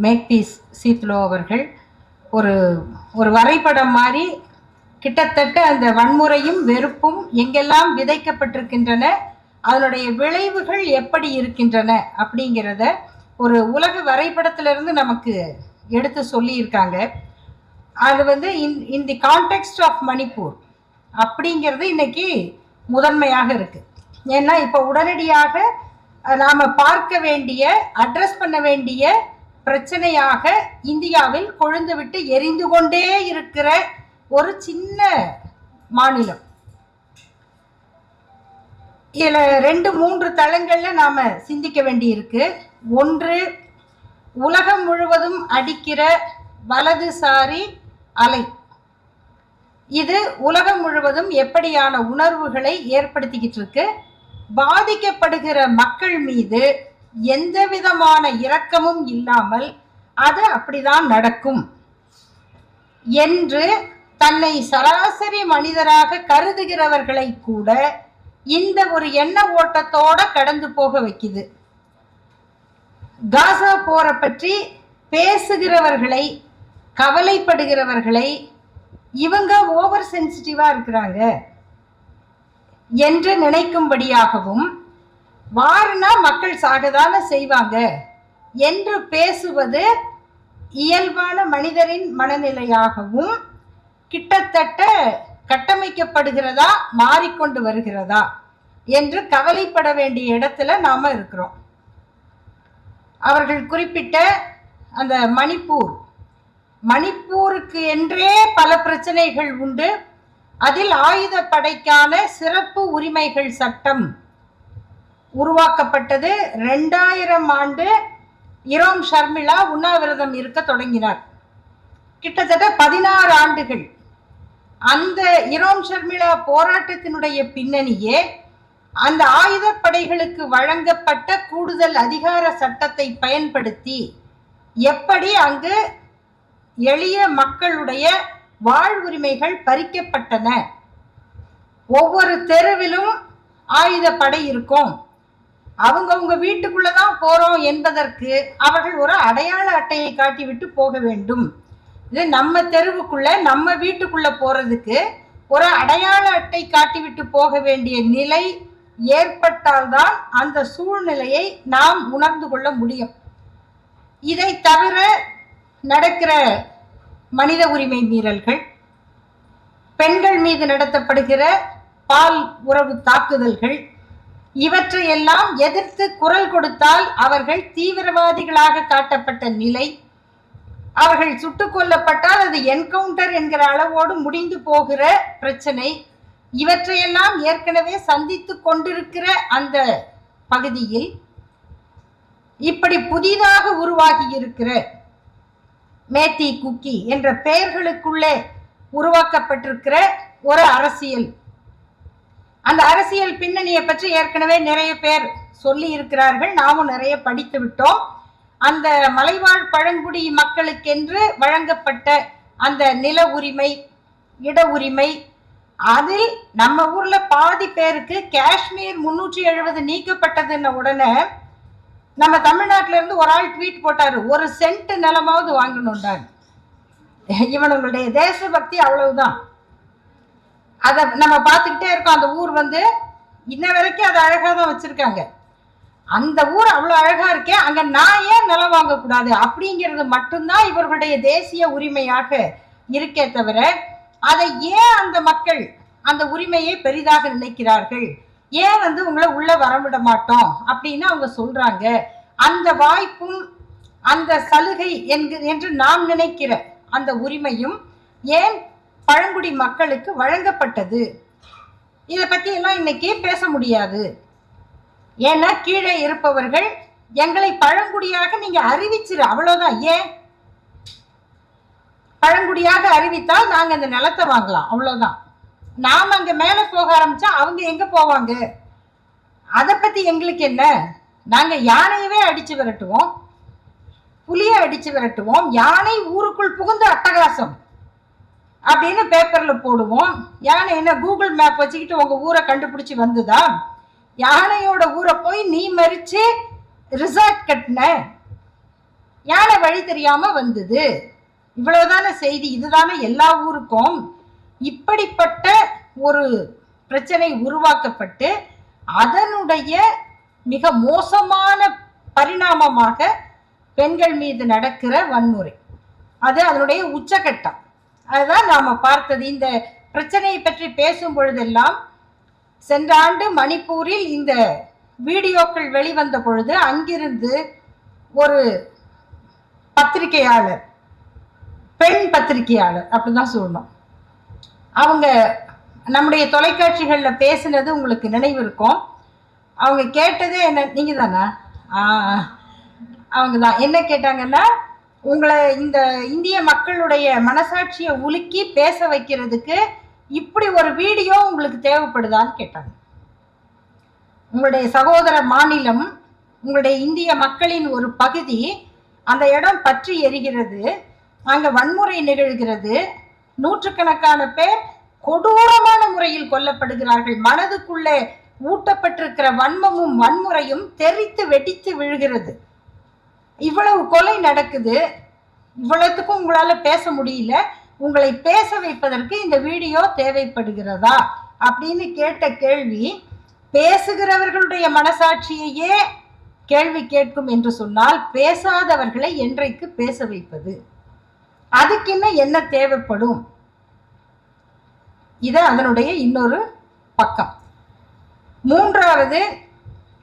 மேக்பீஸ் சீத்லோ அவர்கள் ஒரு ஒரு வரைபடம் மாதிரி கிட்டத்தட்ட அந்த வன்முறையும் வெறுப்பும் எங்கெல்லாம் விதைக்கப்பட்டிருக்கின்றன அதனுடைய விளைவுகள் எப்படி இருக்கின்றன அப்படிங்கிறத ஒரு உலக வரைபடத்திலிருந்து நமக்கு எடுத்து சொல்லியிருக்காங்க. அது வந்து in in the context of Manipur அப்படிங்கிறது இன்னைக்கு முதன்மையாக இருக்குது ஏன்னா இப்போ உடனடியாக நாம் பார்க்க வேண்டிய அட்ரஸ் பண்ண வேண்டிய பிரச்சனையாக இந்தியாவில் கொழுந்துவிட்டு எரிந்து கொண்டே இருக்கிற ஒரு சின்ன மாநிலம். இதில் ரெண்டு மூன்று தளங்களில் நாம் சிந்திக்க வேண்டியிருக்கு. ஒன்று உலகம் முழுவதும் அடிக்கிற வலதுசாரி அலை. இது உலகம் முழுவதும் எப்படியான உணர்வுகளை ஏற்படுத்திக்கிட்டு இருக்கு? பாதிக்கப்படுகிற மக்கள் மீது எந்த விதமான இரக்கமும் இல்லாமல் அது அப்படிதான் நடக்கும். என்று தன்னை சராசரி மனிதராக கருதுகிறவர்களை கூட இந்த ஒரு எண்ண ஓட்டத்தோட கடந்து போக வைக்குது. காசா போரை பற்றி பேசுகிறவர்களை கவலைப்படுகிறவர்களை இவங்க ஓவர் சென்சிட்டிவா இருக்கிறாங்க. என்று நினைக்கும்படியாகவும் வாருனா மக்கள் சாகதான செய்வாங்க என்று பேசுவது இயல்பான மனிதரின் மனநிலையாகவும் கிட்டத்தட்ட கட்டமைக்கப்படுகிறதா மாறிக்கொண்டு வருகிறதா என்று கவலைப்பட வேண்டிய இடத்துல நாம இருக்கிறோம். அவர்கள் குறிப்பிட்ட அந்த மணிப்பூர். மணிப்பூருக்கு என்றே பல பிரச்சனைகள் உண்டு. அதில் ஆயுதப்படைக்கான சிறப்பு உரிமைகள் சட்டம் உருவாக்கப்பட்டது ரெண்டாயிரம் ஆண்டு இரோம் ஷர்மிளா உண்ணாவிரதம் இருக்க தொடங்கினார். கிட்டத்தட்ட பதினாறு ஆண்டுகள். அந்த இரோம் ஷர்மிளா போராட்டத்தினுடைய பின்னணியே அந்த ஆயுதப்படைகளுக்கு வழங்கப்பட்ட கூடுதல் அதிகார சட்டத்தை பயன்படுத்தி எப்படி அங்கு எளிய மக்களுடைய வாழ்வுரிமைகள் பறிக்கப்பட்டன. ஒவ்வொரு தெருவிலும் ஆயுதப்படை இருக்கும். அவங்கவுங்க வீட்டுக்குள்ள தான் போறோம் என்பதற்கு அவர்கள் ஒரு அடையாள அட்டையை காட்டிவிட்டு போக வேண்டும். இது நம்ம தெருவுக்குள்ள நம்ம வீட்டுக்குள்ள போறதுக்கு ஒரு அடையாள அட்டை காட்டிவிட்டு போக வேண்டிய நிலை ஏற்பட்டால்தான் அந்த சூழ்நிலையை நாம் உணர்ந்து கொள்ள முடியும். இதை தவிர நடக்கிற மனித உரிமை மீறல்கள் பெண்கள் மீது நடத்தப்படுகிற பால் உறவு தாக்குதல்கள் இவற்றையெல்லாம் எதிர்த்து குரல் கொடுத்தால் அவர்கள் தீவிரவாதிகளாக காட்டப்பட்ட நிலை. அவர்கள் சுட்டுக் கொல்லப்பட்டால் அது என்கவுண்டர் என்கிற அளவோடு முடிந்து போகிற பிரச்சனை. இவற்றையெல்லாம் ஏற்கனவே சந்தித்து கொண்டிருக்கிற அந்த பகுதியில் இப்படி புதிதாக உருவாகி இருக்கிற மேத்தி குக்கி என்ற பெயர்களுக்குள்ளே உருவாக்கப்பட்டிருக்கிற ஒரு அரசியல். அந்த அரசியல் பின்னணியை பற்றி ஏற்கனவே நிறைய பேர் சொல்லி இருக்கிறார்கள். நாமும் நிறைய படித்து விட்டோம். அந்த மலைவாழ் பழங்குடி மக்களுக்கென்று வழங்கப்பட்ட அந்த நில உரிமை இட உரிமை அதில் நம்ம ஊர்ல பாதி பேருக்கு காஷ்மீர் முன்னூற்றி எழுபது நீக்கப்பட்டதுன்ன உடனே நம்ம தமிழ்நாட்டில இருந்து ஒரு ஆள் ட்வீட் போட்டாரு ஒரு சென்ட் நிலமாவது வாங்கணும்டாங்க இவனுங்களுடைய தேசபக்தி அவ்வளவுதான். அதை நம்ம பார்த்துக்கிட்டே இருக்கோம். அந்த ஊர் வந்து இன்ன வரைக்கும் அதை அழகாக தான் வச்சிருக்காங்க. அந்த ஊர் அவ்வளோ அழகா இருக்கே அங்க நான் ஏன் நிலம் வாங்கக்கூடாது? அப்படிங்கிறது மட்டும்தான் இவர்களுடைய தேசிய உரிமையாக இருக்கே தவிர அதை ஏன் அந்த மக்கள் அந்த உரிமையை பெரிதாக நினைக்கிறார்கள்? ஏன் வந்து உங்களை உள்ள வரவிட மாட்டோம்? அப்படின்னு அவங்க சொல்றாங்க. அந்த வாய்ப்பும் அந்த சலுகை என்று நாம் நினைக்கிற அந்த உரிமையும் ஏன் பழங்குடி மக்களுக்கு வழங்கப்பட்டது. இதை பத்தி எல்லாம் இன்னைக்கு பேச முடியாது. ஏன்னா கீழே இருப்பவர்கள் எங்களை பழங்குடியாக நீங்க அறிவிச்சிரு அவ்வளவுதான். ஏன்? பழங்குடியாக அறிவித்தால் நாங்க அந்த நிலத்தை வாங்கலாம் அவ்வளவுதான். நாம அங்க மேல போக ஆரம்பிச்சா அவங்க எங்க போவாங்க? அதை பத்தி எங்களுக்கு என்ன? நாங்க யானையவே அடிச்சு விரட்டுவோம் புலியை அடிச்சு விரட்டுவோம் யானை ஊருக்குள் புகுந்து அட்டகாசம். அப்படின்னு பேப்பரில் போடுவோம். யானை என்ன கூகுள் மேப் வச்சுக்கிட்டு உங்கள் ஊரை கண்டுபிடிச்சி வந்துதா? யானையோட ஊரை போய் நீ மறிச்சு ரிசார்ட் கட்டின. யானை வழி தெரியாமல் வந்தது. இவ்வளவுதான செய்தி. இதுதானே எல்லா ஊருக்கும். இப்படிப்பட்ட ஒரு பிரச்சனை உருவாக்கப்பட்டு அதனுடைய மிக மோசமான பரிணாமமாக பெண்கள் மீது நடக்கிற வன்முறை. அது அதனுடைய உச்சகட்டம். அதுதான் நாம பார்த்தது. இந்த பிரச்சனையை பற்றி பேசும் பொழுதெல்லாம் சென்ற ஆண்டு மணிப்பூரில் இந்த வீடியோக்கள் வெளிவந்த பொழுது அங்கிருந்து ஒரு பத்திரிகையாளர் பெண் பத்திரிகையாளர் அப்படிதான் சொல்லணும். அவங்க நம்முடைய தொலைக்காட்சிகளில் பேசினது உங்களுக்கு நினைவு இருக்கும். அவங்க கேட்டதே என்ன நீங்க தானா அவங்க தான் என்ன கேட்டாங்கன்னா உங்களை இந்த இந்திய மக்களுடைய மனசாட்சியை உலுக்கி பேச வைக்கிறதுக்கு இப்படி ஒரு வீடியோ உங்களுக்கு தேவைப்படுதான்னு கேட்டாங்க. உங்களுடைய சகோதர மாநிலம் உங்களுடைய இந்திய மக்களின் ஒரு பகுதி அந்த இடம் பற்றி எரிகிறது அங்கே வன்முறை நிகழ்கிறது நூற்றுக்கணக்கான பேர் கொடூரமான முறையில் கொல்லப்படுகிறார்கள் மனதுக்குள்ளே ஊட்டப்பட்டிருக்கிற வன்மமும் வன்முறையும் தெரித்து வெடித்து விழுகிறது. இவ்வளவு கொலை நடக்குது. இவ்வளவுக்கும் உங்களால பேச முடியல. உங்களை பேச வைப்பதற்கு இந்த வீடியோ தேவைப்படுகிறதா? அப்படின்னு கேட்ட கேள்வி பேசுகிறவர்களுடைய மனசாட்சியையே கேள்வி கேட்கும் என்று சொன்னால் பேசாதவர்களை என்றைக்கு பேச வைப்பது? அதுக்கு இன்னும் என்ன தேவைப்படும்? இது அதனுடைய இன்னொரு பக்கம். மூன்றாவது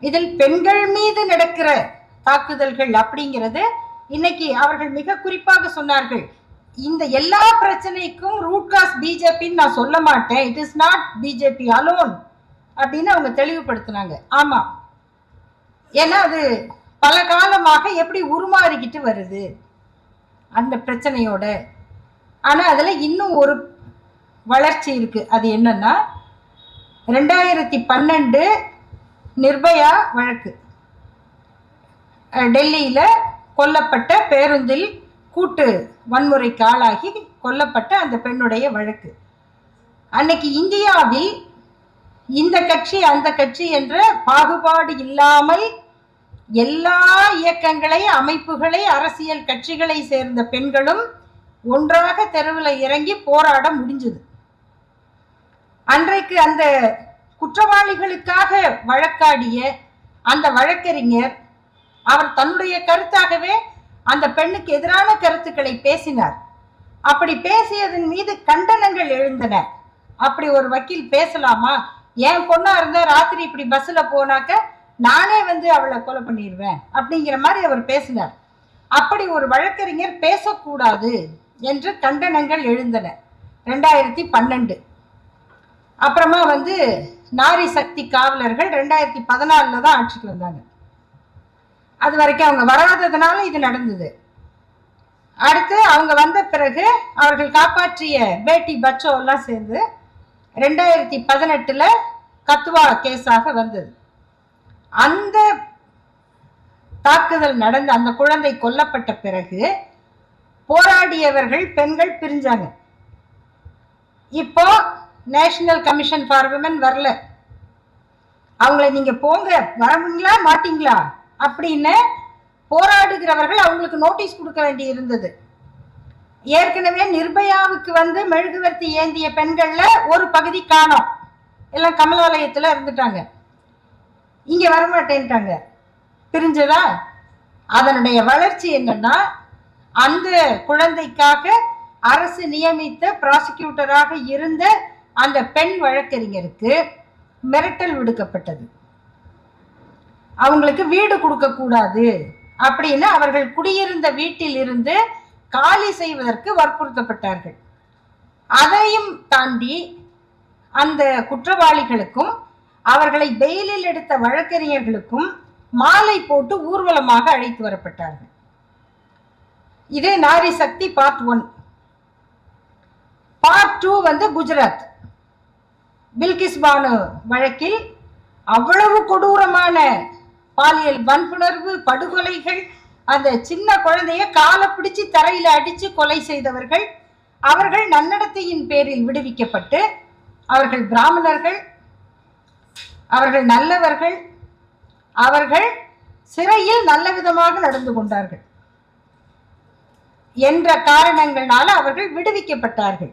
இதில் பெண்கள் மீது நடக்கிற தாக்குதல்கள் அப்படிங்கிறது இன்னைக்கு அவர்கள் மிக குறிப்பாக சொன்னார்கள். இந்த எல்லா பிரச்சனைக்கும் ரூட் காஸ் பிஜேபின்னு நான் சொல்ல மாட்டேன். It is not BJP alone அப்படின்னு அவங்க தெளிவுபடுத்தினாங்க. ஆமா. ஏன்னா அது பல காலமாக எப்படி உருமாறிக்கிட்டு வருது அந்த பிரச்சனையோட. ஆனா அதுல இன்னும் ஒரு வளர்ச்சி இருக்கு. அது என்னன்னா ரெண்டாயிரத்தி பன்னெண்டு நிர்பயா வழக்கு. டெல்லியில் கொல்லப்பட்ட பேருந்தில் கூட்டு வன்முறைக்கு ஆளாகி கொல்லப்பட்ட அந்த பெண்ணுடைய வழக்கு. அன்னைக்கு இந்தியாவில் இந்த கட்சி அந்த கட்சி என்ற பாகுபாடு இல்லாமல் எல்லா இயக்கங்களை அமைப்புகளை அரசியல் கட்சிகளை சேர்ந்த பெண்களும் ஒன்றாக தெருவில் இறங்கி போராட முடிஞ்சது. அன்றைக்கு அந்த குற்றவாளிகளுக்காக வழக்காடிய அந்த வழக்கறிஞர் அவர் தன்னுடைய கருத்தாகவே அந்த பெண்ணுக்கு எதிரான கருத்துக்களை பேசினார். அப்படி பேசியதன் மீது கண்டனங்கள் எழுந்தன. அப்படி ஒரு வக்கீல் பேசலாமா? என் பொண்ணா இருந்தா ராத்திரி இப்படி பஸ்ல போனாக்க நானே வந்து அவளை கொலை பண்ணிடுவேன் அப்படிங்கிற மாதிரி அவர் பேசினார். அப்படி ஒரு வழக்கறிஞர் பேசக்கூடாது என்று கண்டனங்கள் எழுந்தன. ரெண்டாயிரத்தி பன்னெண்டு. அப்புறமா வந்து நாரி சக்தி காவலர்கள் ரெண்டாயிரத்தி பதினாலுல தான் ஆட்சிக்கு வந்தாங்க. அது வரைக்கும் அவங்க வராததுனால இது நடந்தது. அடுத்து அவங்க வந்த பிறகு அவர்கள் காப்பாற்றிய பேட்டி பச்சோ எல்லாம் சேர்ந்து ரெண்டாயிரத்தி பதினெட்டுல கத்துவா கேஸாக வந்தது. அந்த தாக்குதல் நடந்த அந்த குழந்தை கொல்லப்பட்ட பிறகு போராடியவர்கள் பெண்கள் பிரிஞ்சாங்க. இப்போ நேஷனல் கமிஷன் ஃபார் விமன் வரல. அவங்கள நீங்க போங்க வரவீங்களா மாட்டீங்களா? அப்படின்னு போராடுகிறவர்கள் அவங்களுக்கு நோட்டீஸ் கொடுக்க வேண்டி இருந்தது. ஏற்கனவே நிர்பயாவுக்கு வந்து மெழுகுவர்த்தி ஏந்திய பெண்கள்ல ஒரு பகுதி காணோம். எல்லாம் கமலாலயத்துல இருந்துட்டாங்க. இங்க வரமாட்டேன்ட்டாங்க. பிரிஞ்சதா? அதனுடைய வளர்ச்சி என்னன்னா அந்த குழந்தைக்காக அரசு நியமித்த ப்ராசிக்யூட்டராக இருந்த அந்த பெண் வழக்கறிஞருக்கு மிரட்டல் விடுக்கப்பட்டது. அவங்களுக்கு வீடு கொடுக்க கூடாது அப்படின்னு அவர்கள் குடியிருந்த வீட்டில் இருந்து காலி செய்வதற்கு வற்புறுத்தப்பட்டார்கள். அதையும் தாண்டி அந்த குற்றவாளிகளுக்கும் அவர்களை பெயிலில் எடுத்த வழக்கறிஞர்களுக்கும் மாலை போட்டு ஊர்வலமாக அழைத்து வரப்பட்டார்கள். இதே Nari Shakti part one part two வந்து குஜராத். பில்கிஸ் பானு வழக்கில் அவ்வளவு கொடூரமான பாலியல் வன்புணர்வு படுகொலைகள் அந்த சின்ன குழந்தைய காலை பிடிச்சி தரையில அடிச்சு கொலை செய்தவர்கள் அவர்கள் நன்னடத்தையின் பேரில் விடுவிக்கப்பட்டு அவர்கள் பிராமணர்கள் அவர்கள் நல்லவர்கள் அவர்கள் சிறையில் நல்ல விதமாக நடந்து கொண்டார்கள் என்ற காரணங்களால அவர்கள் விடுவிக்கப்பட்டார்கள்.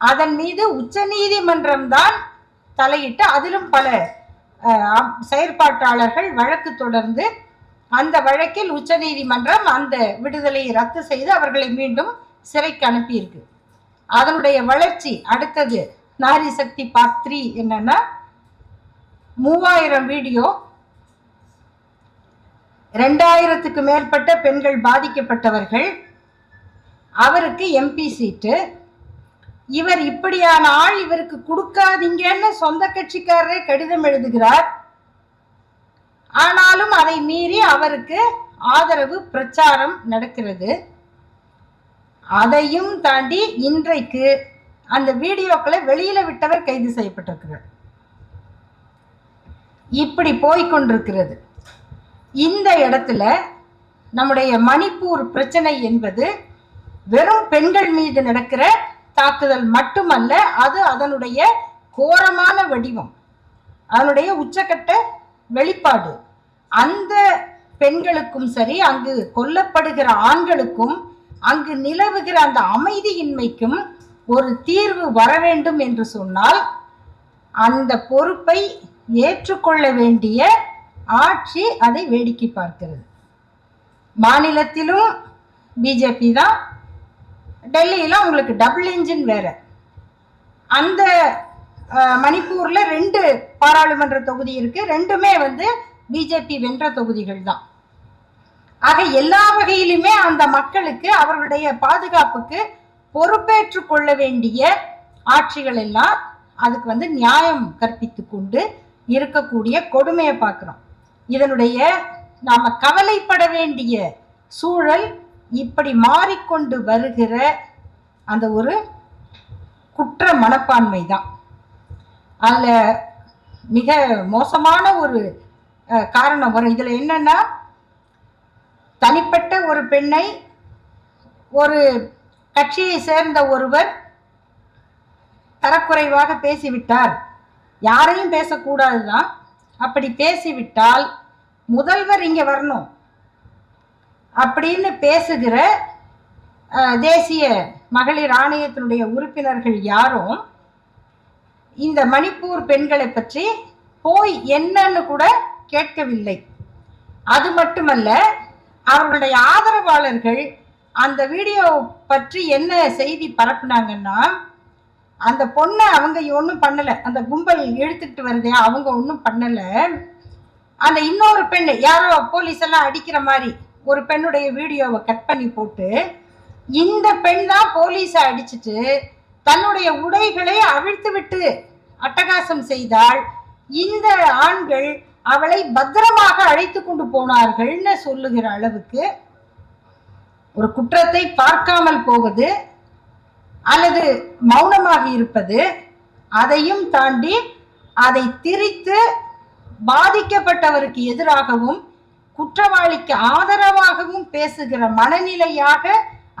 அதன் மீது உச்சநீதிமன்றம் தான் தலையிட்டு அதிலும் பல செயற்பாட்டாளர்கள் வழக்கு தொடர்ந்து அந்த வழக்கில் உச்சநீதிமன்றம் அந்த விடுதலையை ரத்து செய்து அவர்களை மீண்டும் சிறைக்கு அனுப்பியிருக்கு. அதனுடைய வளர்ச்சி அடுத்தது நாரி சக்தி பார்ட் த்ரீ என்னன்னா மூவாயிரம் வீடியோ ரெண்டாயிரத்துக்கு மேற்பட்ட பெண்கள் பாதிக்கப்பட்டவர்கள் அவருக்கு எம்பி சீட்டு இவர் இப்படியான ஆள் இவருக்கு கொடுக்காதீங்கன்னு சொந்த கட்சிக்காரரே கடிதம் எழுதுகிறார். ஆனாலும் அதை மீறி அவருக்கு ஆதரவு பிரச்சாரம் நடக்கிறது. அதையும் தாண்டி இன்றைக்கு அந்த வீடியோக்களை வெளியில விட்டவர் கைது செய்யப்பட்டிருக்கிறார். இப்படி போய்க்கொண்டிருக்கிறது இந்த இடத்துல நம்முடைய மணிப்பூர் பிரச்சனை என்பது வெறும் பெண்கள் மீது நடக்கிற தாக்குதல் மட்டுமல்ல அது அதனுடைய கோரமான வடிவம் அதனுடைய உச்சக்கட்ட வெளிப்பாடு. அந்த பெண்களுக்கும் சரி அங்கு கொல்லப்படுகிற ஆண்களுக்கும் அங்கு நிலவுகிற அந்த அமைதியின்மைக்கும் ஒரு தீர்வு வர வேண்டும் என்று சொன்னால் அந்த பொறுப்பை ஏற்றுக்கொள்ள வேண்டிய ஆட்சி அதை வேடிக்கை பார்க்கிறது. மாநிலத்திலும் பிஜேபி தான் டெல்லியில் உங்களுக்கு டபுள் இன்ஜின் வேற. அந்த மணிப்பூரில் ரெண்டு பாராளுமன்ற தொகுதி இருக்கு. ரெண்டுமே வந்து பிஜேபி வென்ற தொகுதிகள் தான். ஆக எல்லா வகையிலுமே அந்த மக்களுக்கு அவர்களுடைய பாதுகாப்புக்கு பொறுப்பேற்று கொள்ள வேண்டிய ஆட்சிகள் எல்லாம் அதுக்கு வந்து நியாயம் கற்பித்து கொண்டு இருக்கக்கூடிய கொடுமையை பார்க்குறோம். இதனுடைய நாம கவலைப்பட வேண்டிய சூழல் இப்படி மாறிக்கொண்டு வருகிற அந்த ஒரு குற்ற மனப்பான்மை தான் அதில் மிக மோசமான ஒரு காரணம் வரும். இதில் என்னன்னா தனிப்பட்ட ஒரு பெண்ணை ஒரு கட்சியை சேர்ந்த ஒருவர் தரக்குறைவாக பேசிவிட்டார். யாரையும் பேசக்கூடாதுதான். அப்படி பேசிவிட்டால் முதல்வர் இங்கே வரணும். அப்படின்னு பேசுகிற தேசிய மகளிர் ஆணையத்தினுடைய உறுப்பினர்கள் யாரும் இந்த மணிப்பூர் பெண்களை பற்றி போய் என்னன்னு கூட கேட்கவில்லை. அது மட்டுமல்ல அவர்களுடைய ஆதரவாளர்கள் அந்த வீடியோ பற்றி என்ன செய்தி பரப்புனாங்கன்னா அந்த பொண்ணை அவங்க ஒன்றும் பண்ணலை அந்த கும்பல் இழுத்துக்கிட்டு வருதே அவங்க ஒன்றும் பண்ணலை. அந்த இன்னொரு பெண் யாரோ போலீஸ் எல்லாம் அடிக்கிற மாதிரி ஒரு பெண்ணுடைய வீடியோவை கட் பண்ணி போட்டு இந்த பெண் தான் போலீஸை அடிச்சுட்டு தன்னுடைய உடைகளை அவிழ்த்து விட்டு அட்டகாசம் செய்தால் இந்த ஆண்கள் அவளை பத்திரமாக அழைத்து கொண்டு போனார்கள்னு சொல்லுகிற அளவுக்கு ஒரு குற்றத்தை பார்க்காமல் போவது அல்லது மௌனமாக இருப்பது அதையும் தாண்டி அதை திரித்து பாதிக்கப்பட்டவருக்கு எதிராகவும் குற்றவாளிக்கு ஆதரவாகவும் பேசுகிற மனநிலையாக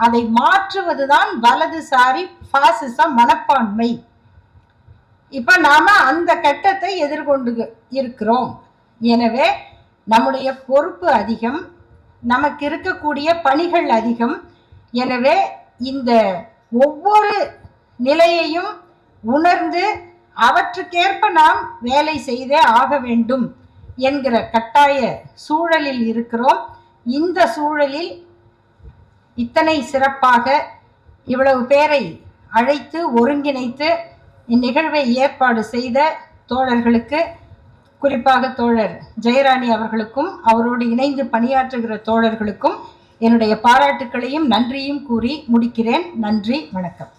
அதை மாற்றுவதுதான் வலதுசாரி பாசிச மனப்பான்மை. இப்ப நாம அந்த கட்டத்தை எதிர்கொண்டு இருக்கிறோம். எனவே நம்முடைய பொறுப்பு அதிகம் நமக்கு இருக்கக்கூடிய பணிகள் அதிகம். எனவே இந்த ஒவ்வொரு நிலையையும் உணர்ந்து அவற்றுக்கேற்ப நாம் வேலை செய்தே ஆக வேண்டும். என்கிற கட்டாய சூழலில் இருக்கிறோம். இந்த சூழலில் இத்தனை சிறப்பாக இவ்வளவு பேரை அழைத்து ஒருங்கிணைத்து இந்நிகழ்வை ஏற்பாடு செய்த தோழர்களுக்கு குறிப்பாக தோழர் ஜெயராணி அவர்களுக்கும் அவரோடு இணைந்து பணியாற்றுகிற தோழர்களுக்கும் என்னுடைய பாராட்டுக்களையும் நன்றியும் கூறி முடிக்கிறேன். நன்றி வணக்கம்.